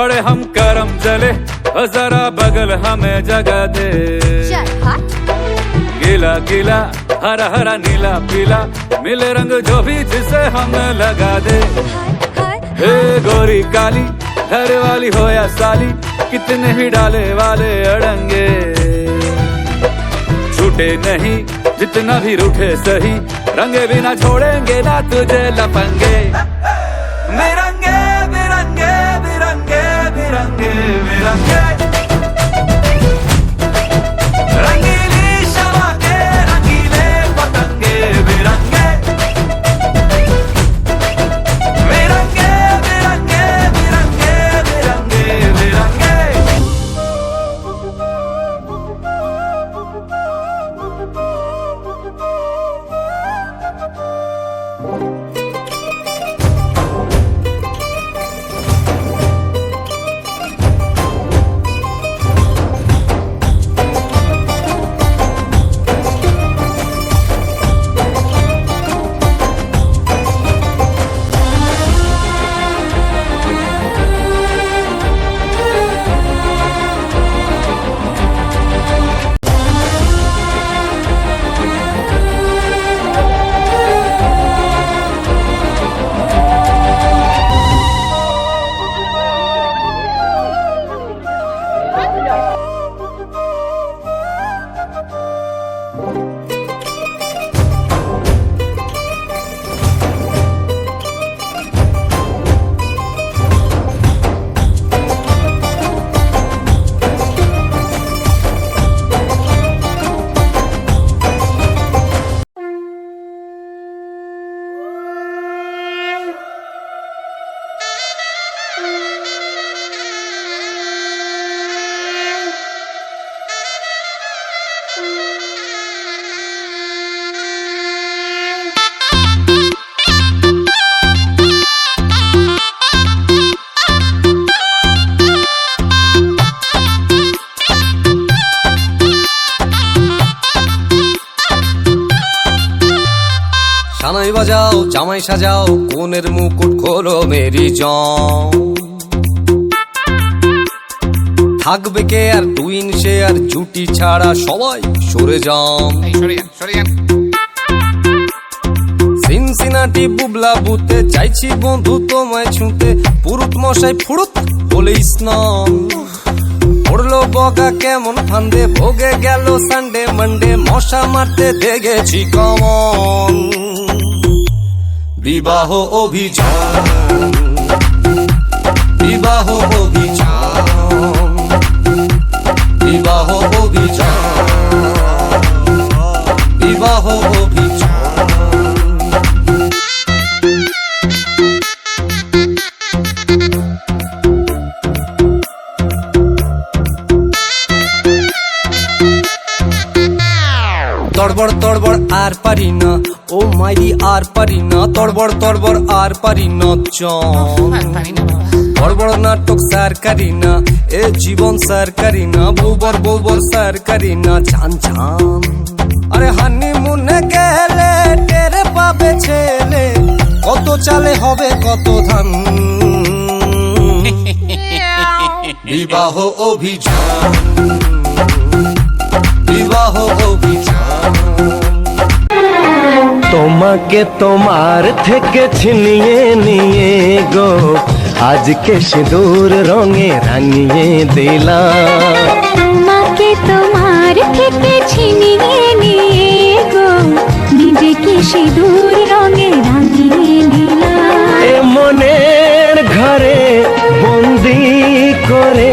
बड़े हम करम जले जरा बगल हमें जगा दे। गीला गीला हरा हरा नीला पीला मिले रंग जो भी जिसे हम लगा दे। ए गोरी काली घर वाली हो या साली कितने ही डाले वाले अड़ंगे। छूटे नहीं जितना भी रूठे सही रंगे बिना छोड़ेंगे ना तुझे लपंगे Yeah. সানাই বাজাও জামাই সাজাও কোনের মুকুট খোলো মেরি জম থাকবে কে আর টুইন সে আর জুটি ছাড়া সবাই সরে যাম সিনসিনাটি বুবলা বুতে চাইছি বন্ধু তোমায় ছুঁতে। পুরুত মশাই ফুরুত বলে স্নান। পড়ল বকা কেমন ফান্দে ভোগে গেল সানডে মানডে মশা মারতে দেখেছি কমন। বিবাহ অভিযান বিবাহ অভিযান। তড়বড় তড়বড় আর পারি না। ও মাইরি আর পারি না। তড়বড় তড়বড় আর পারি না বড় নাটক সরকারি না। এ জীবন সরকারি না। বউবর বউবর সরকারি না। ছান ছান আরে হানি মুনে গেলে টেরে পাবে ছেলে। কত চালে হবে কত ধান। বিবাহ অভিযান। বিবাহ তোমাকে তোমার থেকে ছিনিয়ে নিয়ে গো আজকে সিঁদুর রঙে রাঙিয়ে দিলাম। তোমাকে তোমার থেকে ছিনিয়ে নিয়ে গো নিজেকে সিঁদুর রঙে রাঙিয়ে দিলাম। এ মনের ঘরে বন্দি করে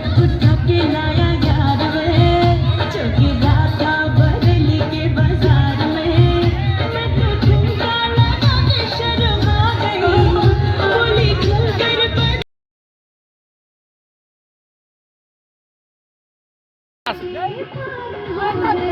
taas.